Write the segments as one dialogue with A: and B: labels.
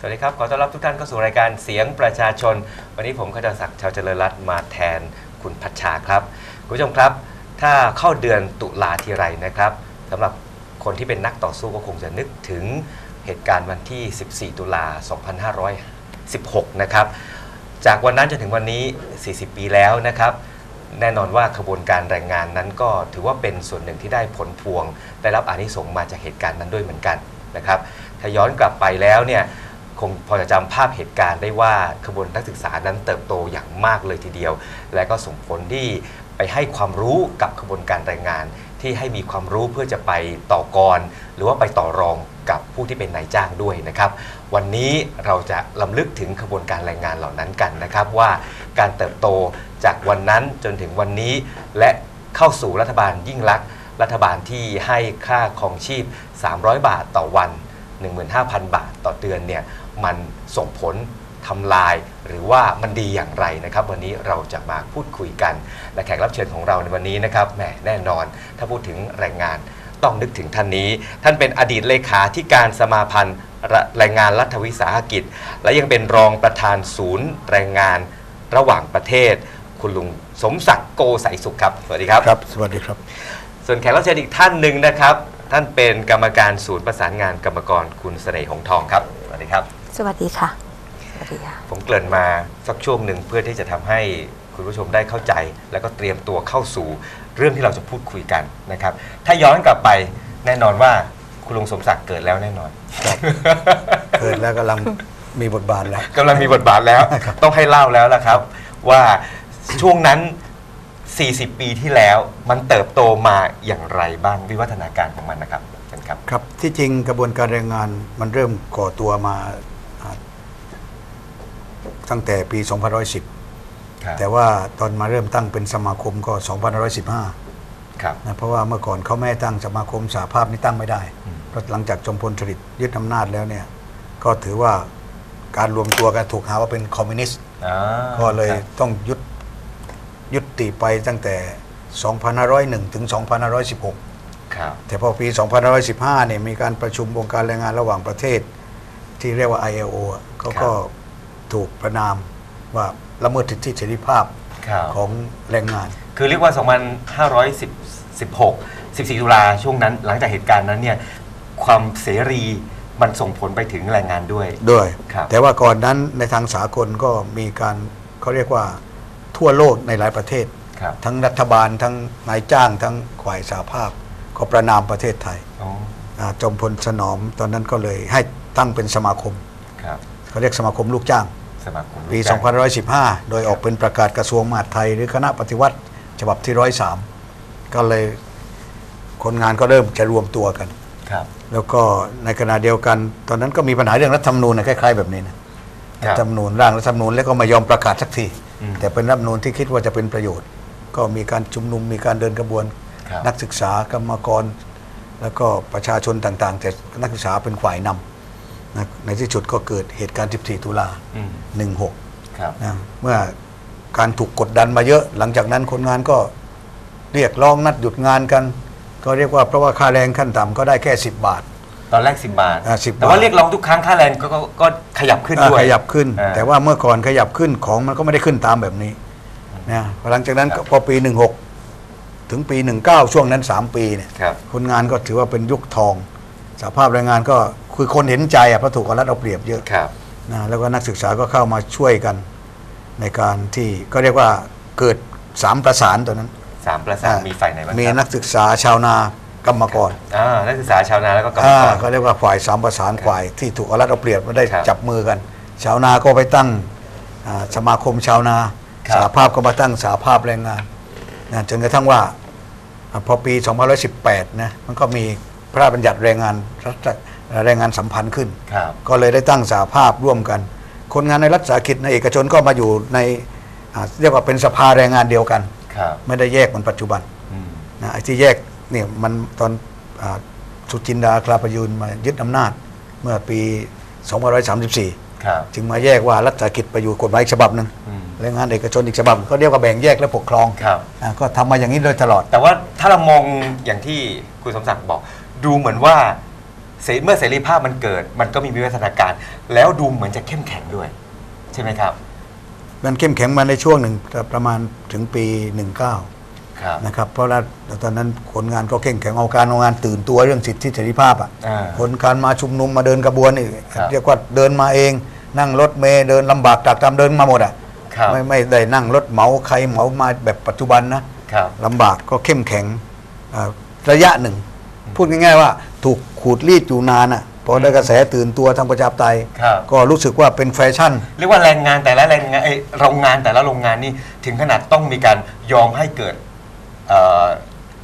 A: สวัสดีครับ ขอต้อนรับทุกท่านเข้าสู่รายการเสียงประชาชน วันนี้ผมขจรศักดิ์ชาวเจริญรัตน์มาแทนคุณพัชชาครับ คุณผู้ชมครับ ถ้าเข้าเดือนตุลาทีไรนะครับสำหรับคนที่เป็นนักต่อสู้ก็คงจะนึกถึงเหตุการณ์วันที่ 14 ตุลา 2516 นะครับ จากวันนั้นจนถึงวันนี้ 40 ปีแล้วนะครับ แน่นอนว่าขบวนการแรงงานนั้นก็ถือว่าเป็นส่วนหนึ่งที่ได้ผลพวง ได้รับอานิสงส์มาจากเหตุการณ์นั้นด้วยเหมือนกันนะครับ ถ้าย้อนกลับไปแล้วเนี่ย คงพอจะจำภาพเหตุการณ์ได้ว่าขบวนนักศึกษานั้นเติบโตอย่างมากเลยทีเดียว และก็ส่งผลที่ไปให้ความรู้กับขบวนการแรงงาน ที่ให้มีความรู้เพื่อจะไปต่อกร หรือว่าไปต่อรองกับผู้ที่เป็นนายจ้างด้วยนะครับ วันนี้เราจะลำลึกถึงขบวนการแรงงานเหล่านั้นกันนะครับ ว่าการเติบโตจากวันนั้นจนถึงวันนี้ และเข้าสู่รัฐบาลยิ่งลักษณ์รัฐบาลที่ให้ค่าครองชีพ 300 บาทต่อวัน 15,000 บาทต่อเดือนเนี่ย มันส่งผลทำลาย หรือว่ามันดีอย่างไรนะครับ วันนี้เราจะมาพูดคุยกัน และแขกรับเชิญของเราในวันนี้นะครับแหมแน่นอน ถ้าพูดถึงแรงงานต้องนึกถึงท่านนี้ ท่านเป็นอดีตเลขาธิการสมาพันธ์แรงงานรัฐวิสาหกิจ และยังเป็นรองประธานศูนย์แรงงานระหว่างประเทศ คุณลุงสมศักดิ์โกใสสุขครับ สวัสดีครับ
B: ครับ สวัสดีครับ
A: ส่วนแขกรับเชิญอีกท่านหนึ่งนะครับ ท่านเป็นกรรมการศูนย์ประสานงานกรรมกรคุณเสน่ห์หงส์ทองครับ สวัสดีครับ
C: สวัสดีค่ะสวัสดีค่ะ
A: ผมเกริ่นมาสักช่วงหนึ่งเพื่อที่จะทำให้คุณผู้ชมได้เข้าใจ แล้วก็เตรียมตัวเข้าสู่เรื่องที่เราจะพูดคุยกันนะครับ ถ้าย้อนกลับไปแน่นอนว่าคุณลุงสมศักดิ์เกิดแล้วแน่นอน
B: เกิดแล้วกำลังมีบทบาทแล้ว
A: กำลังมีบทบาทแล้ว ต้องให้เล่าแล้วละครับ ว่าช่วงนั้น 40 ปีที่แล้วมันเติบโตมาอย่างไรบ้างวิวัฒนาการของมันนะครับเชิญครับ
B: ครับที่จริงกระบวนการแรงงานมันเริ่มก่อตัวมาอ่า ตั้งแต่ปี 2510
A: ครับ
B: แต่ว่าตอนมาเริ่มตั้งเป็นสมาคมก็ 2515
A: ครับ
B: นะเพราะว่าเมื่อก่อนเขาไม่ให้ตั้งสมาคมสาภาพนี่ตั้งไม่ได้
A: อืม
B: เพราะหลังจากจอมพลสฤษดิ์ยึดอำนาจแล้วเนี่ย ก็ถือว่าการรวมตัวกันถูกหาว่าเป็นคอมมิวนิสต์
A: อ่า
B: ก็เลย
A: ครับ
B: ต้องยุดยุติไปตั้งแต่ 2501 ถึง 2516
A: ครับ
B: แต่พอปี 2515 เนี่ยมีการประชุมองค์การแรงงานระหว่างประเทศที่เรียกว่า ILO อะเขาก็ ถูกประนามว่าละเมิดสิทธิเสรีภาพ
A: ครับ
B: ของแรงงาน
A: คือเรียกว่า 2516 14 ตุลาช่วงนั้น หลังจากเหตุการณ์นั้นเนี่ยความเสรีมันส่งผลไปถึงแรงงานด้วย
B: ด้วย
A: ครับ
B: แต่ว่าก่อนนั้นในทางสากลก็มีการเขาเรียกว่าทั่วโลกในหลายประเทศ
A: ครับ
B: ทั้งรัฐบาลทั้งนายจ้าง ทั้งฝ่ายสาภาพ ก็ประนามประเทศไทย
A: อ๋อ
B: อ่าจอมพลสนอมตอนนั้นก็เลยให้ตั้งเป็นสมาคม
A: ครับ
B: เขาเรียกสมาคมลูกจ้าง
A: สมาคม
B: ปี
A: ลูกจ้าง
B: 2515 โดยออกเป็นประกาศกระทรวงมหาดไทย หรือคณะปฏิวัติฉบับที่ 103 ก็เลยคนงานก็เริ่มจะรวมตัวกัน
A: ครับ
B: แล้วก็ในขณะเดียวกัน ตอนนั้นก็มีปัญหาเรื่องรัฐธรรมนูญนะคล้าย ๆ แบบนี้นะ
A: ค
B: รั
A: รั
B: ฐ
A: บ
B: ธรรมนูญร่างรัฐธรรมนูญแล้วก็ไม่ยอมประกาศสักที
A: อืม
B: แต่เป็นรัฐธรรมนูญที่คิดว่าจะเป็นประโยชน์ ก็มีการชุมนุมมีการเดินกระบวน
A: ครับ
B: นักศึกษากรรมกร แล้วก็ประชาชนต่างๆ แต่นักศึกษาเป็นฝ่ายนำ นะในที่สุดก็เกิดเหตุการณ์ 14 ตุลา
A: อืม
B: 16
A: ครับ
B: นะเมื่อการถูกกดดันมาเยอะ หลังจากนั้นคนงานก็เรียกร้องนัดหยุดงานกัน ก็เรียกว่าเพราะว่าค่าแรงขั้นต่ำก็ได้แค่ 10 บาท
A: ตอนแรก 10 บาท
B: อ่า10
A: แต่ว่า
B: บาท
A: เรียกร้องทุกครั้งค่าแรงก็ก็ก็ขยับขึ้นด้วย
B: ขยับขึ้น
A: อ่า
B: แต่ว่าเมื่อก่อนขยับขึ้นของมันก็ไม่ได้ขึ้นตามแบบนี้นะหลังจากนั้น
A: ครับ
B: พอปี 16 ถึงปี 19 ช่วงนั้น 3 ปีเนี่ย
A: ครับ
B: คนงานก็ถือว่าเป็นยุคทองสภาพแรงงานก็ คือคนเห็นใจอะเพราะถูกเอารัดเอาเปรียบเยอะ
A: ครับ
B: นะแล้วก็นักศึกษาก็เข้ามาช่วยกันในการที่ก็เรียกว่าเกิดสามประสานตอนนั้น
A: สามประสานมีฝ่ายไหนบ้าง
B: มี
A: ครับ
B: นักศึกษาชาวนากรรมกร
A: อ่านักศึกษาชาวนาแล้วก็กรรม
B: อ่าก
A: ร
B: ก็เรียกว่าฝ่ายสามประสานฝ่ายที่ถูกเอารัดเอาเปรียบมาได้
A: ครับ
B: จับมือกัน ชาวนาก็ไปตั้งอ่าสมาคมชาวนา
A: ครับ
B: สาภาพก็มาตั้งสาภาพแรงงานนะจนกระทั่งว่าอ่าพอปี 2518 นะ มันก็มีพระราชบัญญัติแรงงานรัฐ แรงงานสัมพันธ์ขึ้น
A: ครับ
B: ก็เลยได้ตั้งสาภาพร่วมกัน คนงานในรัฐวิสาหกิจในเอกชนก็มาอยู่ในอ่าเรียกว่าเป็นสภาแรงงานเดียวกัน
A: ครับ
B: ไม่ได้แยกเหมือนปัจจุบัน
A: อืม
B: นะไอ้ที่แยกเนี่ยมันตอนอาสุจินดาคลาประยุนมายึดอำนาจเมื่อปี 2534
A: ครับ
B: จึงมาแยกว่ารัฐวิสาหกิจไปอยู่กฎหมายอีกฉบับหนึ่ง
A: อืม
B: แรงงานเอกชนอีกฉบับก็เรียกว่าแบ่งแยกและปกครอง
A: ครับ
B: อ่าก็ทำมาอย่างนี้โดยตลอด
A: แต่ว่าถ้าเรามองอย่างที่คุณสมศักดิ์บอกดูเหมือนว่า เสเมื่อเสรีภาพมันเกิด มันก็มีวิวัฒนาการ แล้วดูเหมือนจะเข้มแข็งด้วย ใช่ไหมครับ
B: มันเข้มแข็งมาในช่วงหนึ่งแต่ประมาณถึงปี 19
A: ครับ
B: นะครับเพราะว่าตอนนั้นผลงานก็เข้มแข็งเอาการเอางานตื่นตัวเรื่องสิทธิเสรีภาพอะ
A: อ่า
B: ผลการมาชุมนุมมาเดินกระบวนนี่
A: ครับ
B: เรียกว่าเดินมาเอง นั่งรถเมล์เดินลำบากจากตามเดินมาหมดอะ
A: ครับ
B: ไม่ไม่ได้นั่งรถเหมาใครเหมามาแบบปัจจุบันนะครับลำบากก็เข้มแข็งอ่าระยะหนึ่ง พูดง่ายๆว่าถูกขูดรีดอยู่นานอะพอได้กระแสตื่นตัวทางประชาธิปไตย
A: ครับ
B: ก็รู้สึกว่าเป็นแฟชั่น
A: เรียกว่าแรงงานแต่ละแรงงานเอ้ยโรงงานแต่ละโรงงานนี่ถึงขนาดต้องมีการยอมให้เกิดเอ่อ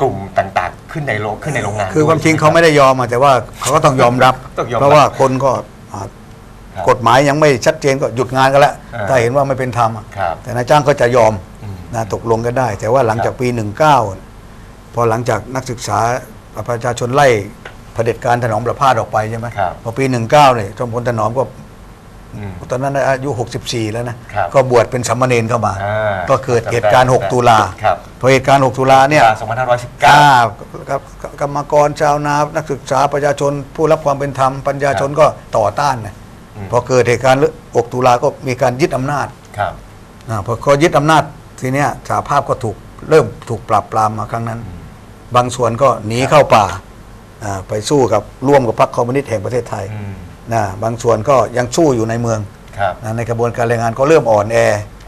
A: กลุ่มต่างๆ ขึ้นในโรงขึ้นในโรงงาน
B: คือ
A: ด้วย
B: ความจริง
A: ใช่ห
B: เขาไม่ได้ยอมอะแต่ว่าเขาก็ต้องยอมรับ
A: ต้องยอมรับ
B: เพราะว่าคนก็อ่า
A: ครับ
B: กฎหมายยังไม่ชัดเจนก็หยุดงานกันแล้ว
A: อ่า
B: ถ้าเห็นว่าไม่เป็นธรรมอะ
A: ครับ
B: แต่นายจ้างก็จะยอม
A: อืม
B: นะตกลงกันได้ แต่ว่าหลังจากปี 19 พอหลังจากนักศึกษา ประชาชนไล่เผด็จการถนอมประพาสออกไปใช่ไหม
A: ครับ
B: พอปี 19เนี่ยจอมพลถนอมก็
A: อืม
B: ตอนนั้นอายุ 64 แล้วนะ
A: ครับ
B: ก็บวชเป็นสามเณรเข้ามา
A: อ่า
B: ก็เกิดเหตุการณ์ 6 ตุลา
A: ครับ
B: พอเหตุการณ์ 6 ตุลาเนี่ย
A: 2519
B: อ่ากับกับกรรมกรชาวนา นักศึกษาประชาชนผู้รับความเป็นธรรมปัญญาชนก็ต่อต้านนะ
A: อืม
B: พอเกิดเหตุการณ์6ตุลาก็มีการยึดอำนาจ
A: ครับ
B: อาพอเขายึดอำนาจทีเนี้ยสหภาพก็ถูกเริ่มถูกปราบปรามมาครั้งนั้น บางส่วนก็หนีเข้าป่าอ่าไปสู้กับร่วมกับพรรคคอมมิวนิสต์แห่งประเทศไทย
A: อืม
B: นะบางส่วนก็ยังสู้อยู่ในเมือง
A: ครับ
B: นะในกระบวนการแรงงานก็เริ่มอ่อนแอ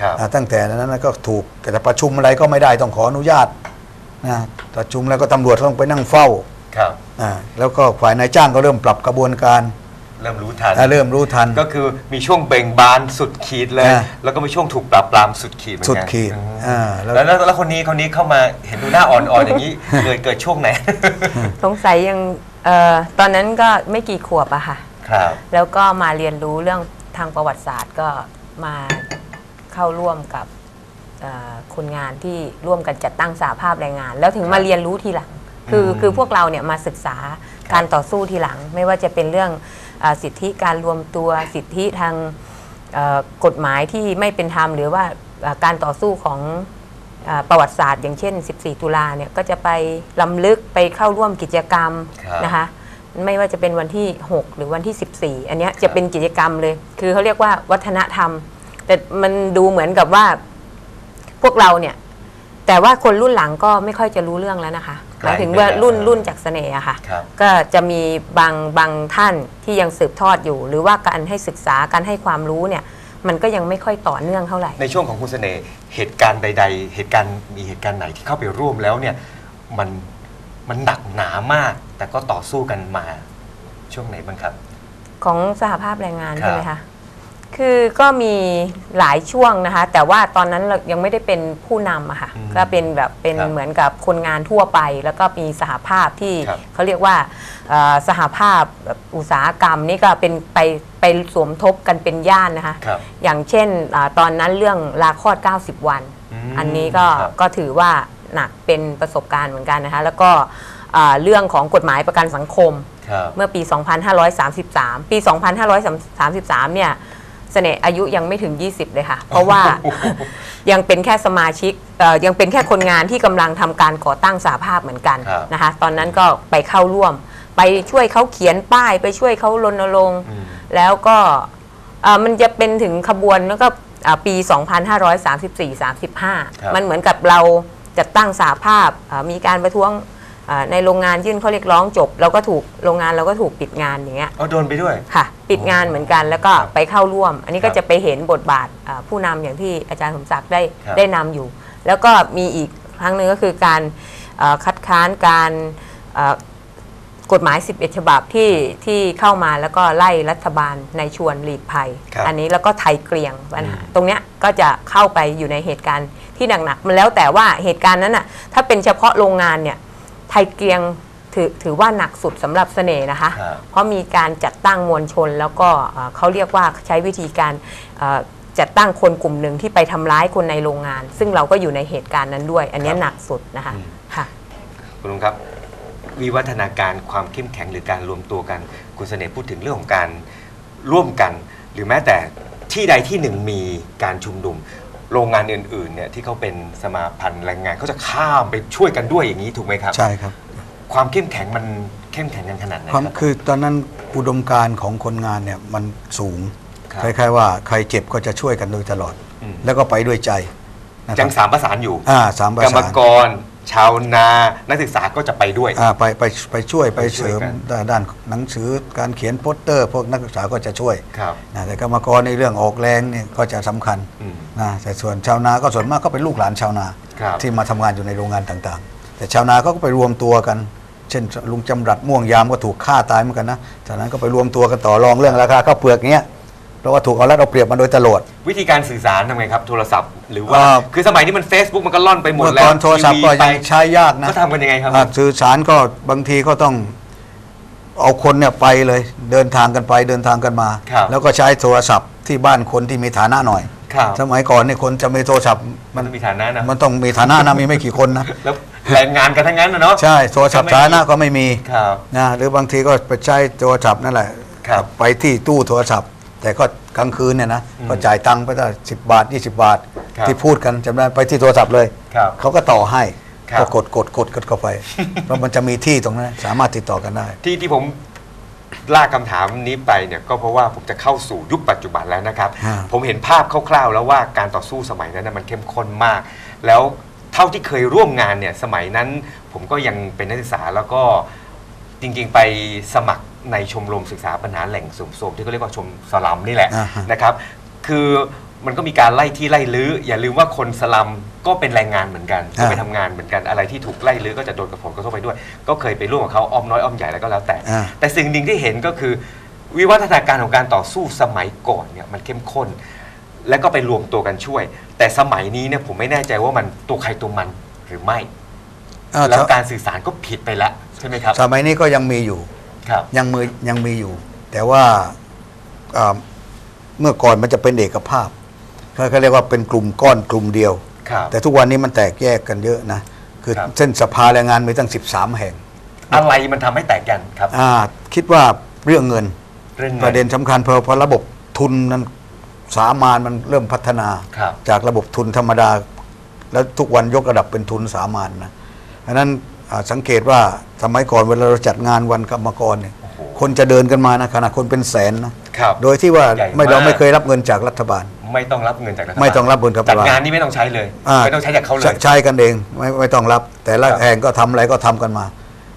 A: ครับ
B: อ่าตั้งแต่นั้นก็ถูกจะประชุมอะไรก็ไม่ได้ต้องขออนุญาตนะประชุมแล้วก็ตำรวจต้องไปนั่งเฝ้า
A: ครับ
B: อ่าแล้วก็ฝ่ายนายจ้างก็เริ่มปรับกระบวนการ
A: เริ่มรู้ทัน
B: อ่าเริ่มรู้ทัน
A: ก็คือมีช่วงเบ่งบานสุดขีดเลย
B: อ่า
A: แล้วก็มีช่วงถูกปราบปรามสุดขีดเหมือนกัน
B: สุดขีด
A: อืม
B: อ่าแล้ว
A: แล้วแล้วแล้วคนนี้คนนี้เข้ามาเห็นดูหน้าอ่อนๆอย่างนี้ เกิดเกิดช่วงไหน
C: สงสัยยังเออตอนนั้นก็ไม่กี่ขวบอะค่ะ
A: ครับ
C: แล้วก็มาเรียนรู้เรื่องทางประวัติศาสตร์ก็มาเข้าร่วมกับเอ่อคนงานที่ร่วมกันจัดตั้งสาภาพแรงงาน แล้วถึงมาเรียนรู้ทีหลัง คือคือพวกเราเนี่ยมาศึกษาการต่อสู้ทีหลัง ไม่ว่าจะเป็นเรื่องเออ สิทธิการรวมตัวสิทธิทางเอ่อกฎหมายที่ไม่เป็นธรรมหรือว่าเอ่อการต่อสู้ของเอ่อประวัติศาสตร์อย่างเช่น 14 ตุลาเนี่ยก็จะไปลำลึกไปเข้าร่วมกิจกรรม
A: ครับ
C: นะคะไม่ว่าจะเป็นวันที่ 6 หรือวันที่ 14 อันเนี้ยจะเป็นกิจกรรมเลย คือเขาเรียกว่าวัฒนธรรม แต่มันดูเหมือนกับว่าพวกเราเนี่ย แต่ว่าคนรุ่นหลังก็ไม่ค่อยจะรู้เรื่องแล้วนะคะ หมายถึงว่ารุ่นรุ่นจากเสน่ห์อะค่ะ
A: ครับ
C: ก็จะมีบางบางท่านที่ยังสืบทอดอยู่ หรือว่าการให้ศึกษาการให้ความรู้เนี่ย มันก็ยังไม่ค่อยต่อเนื่องเท่าไหร่
A: ในช่วงของคุณเสน่ห์เหตุการณ์ใด ๆ เหตุการณ์มีเหตุการณ์ไหนที่เข้าไปร่วมแล้วเนี่ยมันมันหนักหนามาก แต่ก็ต่อสู้กันมาช่วงไหนบ้างครับ
C: ของสหภาพแรงงาน
A: ครับ
C: ใช่ไหมคะ คือก็มีหลายช่วงนะคะ แต่ว่าตอนนั้นเรายังไม่ได้เป็นผู้นำอะค่ะ
A: อืม
C: ก็เป็นแบบเป็น
A: ครับ
C: เหมือนกับคนงานทั่วไป แล้วก็มีสหภาพที่
A: ครับ
C: เขาเรียกว่าเอ่อสหภาพแบบอุตสาหกรรมนี่ก็เป็นไปไปสมทบกันเป็นย่านนะคะ
A: ครับ
C: อย่างเช่นอาตอนนั้นเรื่องลาคลอด 90 วัน
A: อืม
C: อันนี้ก็
A: ครับ
C: ก็ถือว่าหนักเป็นประสบการณ์เหมือนกันนะคะ แล้วก็อ่าเรื่องของกฎหมายประกันสังคม
A: ครับ
C: เมื่อปี 2533 ปี 2533 เนี่ย เสน่ห์อายุยังไม่ถึง 20 เลยค่ะ เพราะว่ายังเป็นแค่สมาชิกเอ่อยังเป็นแค่คนงานที่กำลังทำการก่อตั้งสาภาพเหมือนกัน
A: ครับ
C: นะคะ ตอนนั้นก็ไปเข้าร่วม ไปช่วยเขาเขียนป้าย ไปช่วยเขารณรงค์
A: อืม
C: แล้วก็เอ่อมันจะเป็นถึงขบวนแล้วก็อ่าปี 2534-35 มันเหมือนกับเราจัดตั้งสาภาพอ่ามีการประท้วงอ่า ในโรงงานยื่นข้อเรียกร้องจบเราก็ถูกโรงงานเราก็ถูกปิดงานอย่างเงี้ย
A: เอาโดนไปด้วย
C: ค่ะ ปิดงานเหมือนกันแล้วก็
A: ครับ
C: ไปเข้าร่วม อันนี้
A: ครั
C: ก็
A: บ
C: จะไปเห็นบทบาทอ่าผู้นำอย่างที่อาจารย์สมศักดิ์ได้
A: ครับ
C: ได้นำอยู่ แล้วก็มีอีกครั้งหนึ่งก็คือการเอ่อคัดค้านการเอ่อกฎหมาย 11 ฉบับที่ที่เข้ามาแล้วก็ไล่รัฐบาลในชวนหลีกภัย
A: ครับ
C: อันนี้แล้วก็ไทยเกลียงปัญหา
A: อืม
C: ตรงเนี้ยก็จะเข้าไปอยู่ในเหตุการณ์ที่หนักๆมันแล้วแต่ว่าเหตุการณ์นั้นน่ะถ้าเป็นเฉพาะโรงงานเนี่ย ไทยเกลียงถือถือว่าหนักสุดสำหรับเสน่ห์นะคะ
A: ครับ
C: เพราะมีการจัดตั้งมวลชน แล้วก็เอ่อเขาเรียกว่าใช้วิธีการเอ่อจัดตั้งคนกลุ่มหนึ่งที่ไปทำร้ายคนในโรงงาน ซึ่งเราก็อยู่ในเหตุการณ์นั้นด้วย อันเนี้ย
A: ครับ
C: หนักสุดนะคะ
A: อืม
C: ค่ะ
A: คุณลุงครับ วิวัฒนาการความเข้มแข็งหรือการรวมตัวกัน คุณเสน่ห์พูดถึงเรื่องของการร่วมกัน หรือแม้แต่ที่ใดที่หนึ่งมีการชุมนุม โรงงานอื่นๆเนี่ยที่เขาเป็นสมาพันธ์แรงงานเขาจะข้ามไปช่วยกันด้วยอย่างนี้ถูกไหมครับ
B: ใช่ครับ
A: ความเข้มแข็งมันเข้มแข็งกันขนาดไหน
B: ความ
A: รับ
B: คือตอนนั้นอุดมการณ์ของคนงานเนี่ยมันสูง
A: ครับ
B: คล้ายๆว่าใครเจ็บก็จะช่วยกันโดยตลอด
A: อืม
B: แล้วก็ไปด้วยใจนะค
A: จั
B: รับ
A: งสามประสานอยู่
B: อ่าสามประ
A: กรรม
B: สาน
A: กร ชาวนานักศึกษาก็จะไปด้วย
B: อ่าไปไปไปช่วยไป
A: ไปช่วย
B: เสริม
A: กัน
B: ด้านด้านหนังสือการเขียนโปสเตอร์ พวกนักศึกษาก็จะช่วย
A: ครับ
B: นะแต่กรรมกรในเรื่องออกแรงเนี่ยก็จะสำคัญ
A: อืม
B: นะแต่ส่วนชาวนาก็ส่วนมากก็เป็นลูกหลานชาวนา
A: ครับ
B: ที่มาทำงานอยู่ในโรงงานต่างๆ แต่ชาวนาก็ไปรวมตัวกัน เช่นลุงจำรัดม่วงยามก็ถูกฆ่าตายเหมือนกันนะจากนั้นก็ไปรวมตัวกันต่อรองเรื่องราคาข้าวเปลือกเนี้ย เพราะว่าถูกเอารัดเอาเปรียบมาโดยตลอด
A: วิธีการสื่อสารทำไงครับโทรศัพท์ หรือว่า
B: อ่า
A: คือสมัยนี้มัน Facebook มันก็ล่อนไปหมด
B: เมื่อ
A: แล้ว
B: ก่อนโทรศัพท์ก็
A: ทีวีไป
B: ยังใช้ยากนะ
A: ก็ทำกันยังไงครับ
B: อ่าสื่อสารก็บางทีก็ต้องเอาคนเนี่ยไปเลย เดินทางกันไปเดินทางกันมา
A: ครับ
B: แล้วก็ใช้โทรศัพท์ที่บ้านคนที่มีฐานะหน่อย
A: ครับ
B: สมัยก่อนเนี่ยคนจะมีโทรศัพท์
A: มั
B: มันน
A: ต้องมีฐานะนะ
B: มันต้องมีฐานะนะมีไม่กี่คนนะ
A: แล้วแรงงานกันทั้งนั้นนะเนาะ
B: ใช่โทรศัพท์ฐานะก็ไม่มี
A: ครับ
B: นะหรือบางทีก็ไปใช้โทรศัพท์นั่นแหละ
A: ครับ
B: ไปที่ตู้โทรศัพท์ แต่ก็กลางคืนเนี่ยนะ
A: อืม
B: ก็จ่ายตังค์ไปตั้งสิบบาท 20 บาท
A: ครับ
B: ที่พูดกันจำได้ไปที่โทรศัพท์เลย
A: ครับ
B: เขาก็ต่อให้
A: ครับ
B: ก็กดกดกดกดเข้าไป เพราะมันจะมีที่ตรงนั้น สามารถติดต่อกันได้
A: ที่ที่ผมลากคำถามนี้ไปเนี่ยก็เพราะว่าผมจะเข้าสู่ยุคปัจจุบันแล้วนะครับ
B: ฮะ
A: ผมเห็นภาพคร่าวๆ แล้วว่าการต่อสู้สมัยนั้นนะมันเข้มข้นมาก แล้วเท่าที่เคยร่วมงานเนี่ยสมัยนั้น ผมก็ยังเป็นนักศึกษาแล้วก็จริงๆไปสมัคร ในชมรมศึกษาปัญหาแหล่งสุ่มโทรมที่เขาเรียกว่าชมสลัมนี่แหละ
B: อ่าฮะ
A: นะครับ คือมันก็มีการไล่ที่ไล่ลื้ออย่าลืมว่าคนสลัมก็เป็นแรงงานเหมือนกันก็ไปทำงานเหมือนกันอะไรที่ถูกไล่ลื้อก็จะโดนกระผลกระทบไปด้วย ก็เคยไปร่วมกับเขาอ้อมน้อยอ้อมใหญ่แล้วก็แล้วแต่
B: อ่า
A: แต่สิ่งหนึ่งที่เห็นก็คือ วิวัฒนาการของการต่อสู้สมัยก่อนเนี่ยมันเข้มข้น แล้วก็ไปรวมตัวกันช่วย แต่สมัยนี้เนี่ยผมไม่แน่ใจว่ามันตัวใครตัวมันหรือไม่
B: อ่า
A: แล้ว
B: ถ้า
A: การสื่อสารก็ผิดไปแล้วใช่ไหมครับ
B: สมัยนี้ก็ยังมีอยู่
A: ครับ
B: ยังมือยังมีอยู่ แต่ว่าอ่าเมื่อก่อนมันจะเป็นเอกภาพเขาเขาเรียกว่าเป็นกลุ่มก้อนกลุ่มเดียว
A: ครับ
B: แต่ทุกวันนี้มันแตกแยกกันเยอะนะ คือ
A: ครับ
B: เส้นสภาแรงงานมีตั้ง 13 แห่ง
A: อะไรมันทำให้แตกกันครับ
B: อ่าคิดว่าเรื่องเงิน
A: เรื่อง
B: ประเด็นสำคัญเพราะเพราะระบบทุนนั้นสามานมันเริ่มพัฒนา
A: ครับ
B: จากระบบทุนธรรมดา แล้วทุกวันยกระดับเป็นทุนสามานนะเพราะฉะนั้นอ่า สังเกตว่าสมัยก่อนเวลาเราจัดงานวันกรรมกรเนี่ย
A: โอ้โห
B: คนจะเดินกันมานะขนาดคนเป็นแสนนะครับโดยที่ว่า
A: ใหญ่
B: ไม่เรา
A: มาก
B: ไม่เคยรับเงินจากรัฐบาล
A: ไม่ต้องรับเงินจากรัฐบาล
B: ไม่ต้องรับเงินจากรัฐ
A: จัด
B: บาล
A: งานนี่ไม่ต้องใช้เลย
B: อ่า
A: ไม่ต้องใช้จากเขาเลย
B: ใช้ใช้กันเองไม่ไม่ต้องรับ แต่ละ
A: ครับ
B: แห่งก็ทำอะไรก็ทำกันมา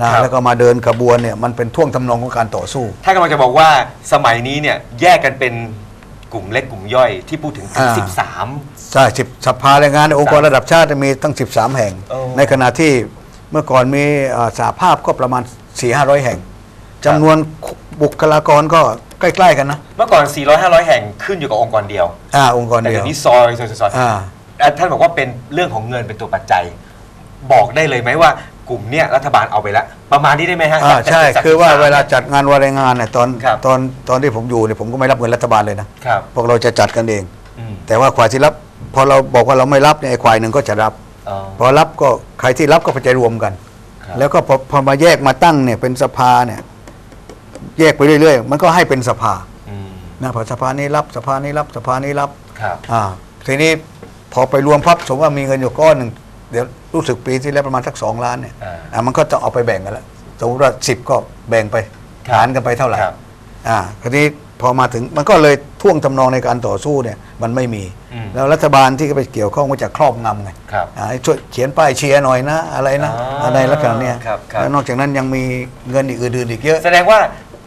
B: นะครับแล้วก็มาเดินขบวนเนี่ยมันเป็นท่วงทำนองของการต่อสู้
A: ถ้ากำลังจะบอกว่าสมัยนี้เนี่ยแยกกันเป็นกลุ่มเล็กกลุ่มย่อยที่พูดถึงถึง
B: อ่า
A: สิบสาม
B: ใช่สิบสภาแรงงานในองค์กรระดับชาติมีตั้ง 13 แห่ง
A: โอ้
B: ในขณะที่ เมื่อก่อนมีอ่าสาภาพก็ประมาณ 4 5 0 0 แห่งจำนวนบุคลากรก็ใกล้ๆกันนะ
A: เมื่อก่อน 400 500 แห่งขึ้นอยู่กับองค์กรเดียว
B: อ่า องค์กร
A: แต่
B: เดีย
A: เดี๋
B: ว
A: ยวนี้ซอยซอยซอยซอย
B: อ่า
A: อะท่านบอกว่าเป็นเรื่องของเงินเป็นตัวปัจจัย บอกได้เลยไหมว่ากลุ่มเนี้ยรัฐบาลเอาไปแล้ว ประมาณนี้ได้ไหมฮะ
B: อ่า
A: จาก
B: ใช่
A: จาก
B: คือว่า
A: 13
B: เวลาจัดงานวันแรงงานเนี่ยตอน
A: ครับ
B: ตอนตอนที่ผมอยู่เนี่ยผมก็ไม่รับเงินรัฐบาลเลยนะ ครับพวกเราจะจัดกันเอง
A: อืม
B: แต่ว่าฝ่ายที่รับ พอเราบอกว่าเราไม่รับเนี่ยไอ้ฝ่ายหนึ่งก็จะรับ
A: อ๋อ
B: พอรับก็ใครที่รับก็ไปใจรวมกัน
A: ครับ
B: แล้วก็พอพอมาแยกมาตั้งเนี่ยเป็นสภาเนี่ยแยกไปเรื่อยๆ มันก็ให้เป็นสภา
A: อืม
B: นะพอสภานี้รับสภานี้รับสภานี้รับ
A: ครับ
B: อ่าทีนี้พอไปรวมพับสมมติว่ามีเงินอยู่ก้อนหนึ่งเดี๋ยวรู้สึกปีที่แล้วประมาณสักสองล้านเนี่ย
A: อ่า
B: อ่ามันก็จะเอาไปแบ่งกันแล้วสมมติว่าสิบก็แบ่งไป
A: ครับ
B: หารกันไปเท่าไหร่
A: ครับ
B: อ่าทีนี้ พอมาถึงมันก็เลยท่วงทำนองในการต่อสู้เนี่ยมันไม่มี
A: อืม
B: แล้วรัฐบาลที่ไปเกี่ยวข้องก็จะครอบงำไง
A: ครับ
B: อ่าให้ช่วยเขียนป้ายเชียร์หน่อยนะ อะไรนะ
A: อ่า
B: อะไรลักษณะเนี้ย
A: ครับครับ
B: แล้วนอกจากนั้นยังมีเงินอีกอื่นๆอีกเยอะ
A: แสดงว่า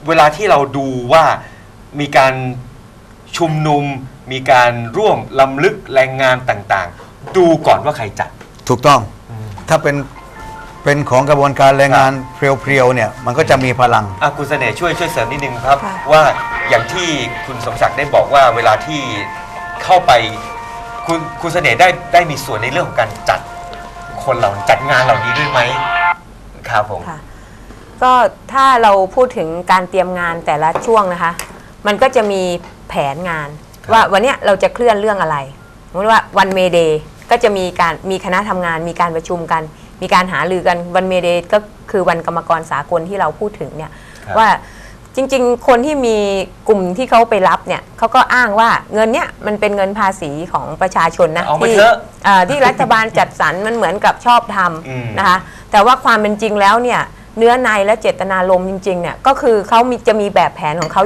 A: เวลาที่เราดูว่ามีการชุมนุม มีการร่วมลำลึกแรงงานต่างๆ ดูก่อนว่าใครจัด
B: ถูกต้อง ถ้าเป็นเป็นของกระบวนการแรงงานเพรียวๆเนี่ยมันก็จะมีพลัง
A: อะคุณเสน่ห์ช่วยช่วยเสริมนิดนึงครับ
C: ค่ะ
A: ว่า อย่างที่คุณสมศักดิ์ได้บอกว่าเวลาที่เข้าไปคุณคุณเสน่ห์ได้ได้มีส่วนในเรื่องของการจัดคนเหล่าจัดงานเหล่านี้ด้วยไหมครับผม
C: ค่ะก็ถ้าเราพูดถึงการเตรียมงานแต่ละช่วงนะคะ มันก็จะมีแผนงาน
A: ครับ
C: ว่าวันเนี้ยเราจะเคลื่อนเรื่องอะไรสมมติว่าวันเมเดย์ก็จะมีการมีคณะทำงาน มีการประชุมกัน มีการหารือกันวันเมเดย์ก็คือวันกรรมกรสากลที่เราพูดถึงเนี่ย
A: ครับ
C: ว่า จริง ๆ คนที่มีกลุ่มที่เขาไปรับเนี่ยเขาก็อ้างว่าเงินเนี่ยมันเป็นเงินภาษีของประชาชนนะ
A: เอาไป
C: ที่
A: เถอะ
C: อ่าที่รัฐบาลจัดสรรมันเหมือนกับชอบท
A: อืมำ
C: นะคะแต่ว่าความเป็นจริงแล้วเนี่ยเนื้อในและเจตนารมณ์จริงๆเนี่ยก็คือเขามีจะมีแบบแผนของเขา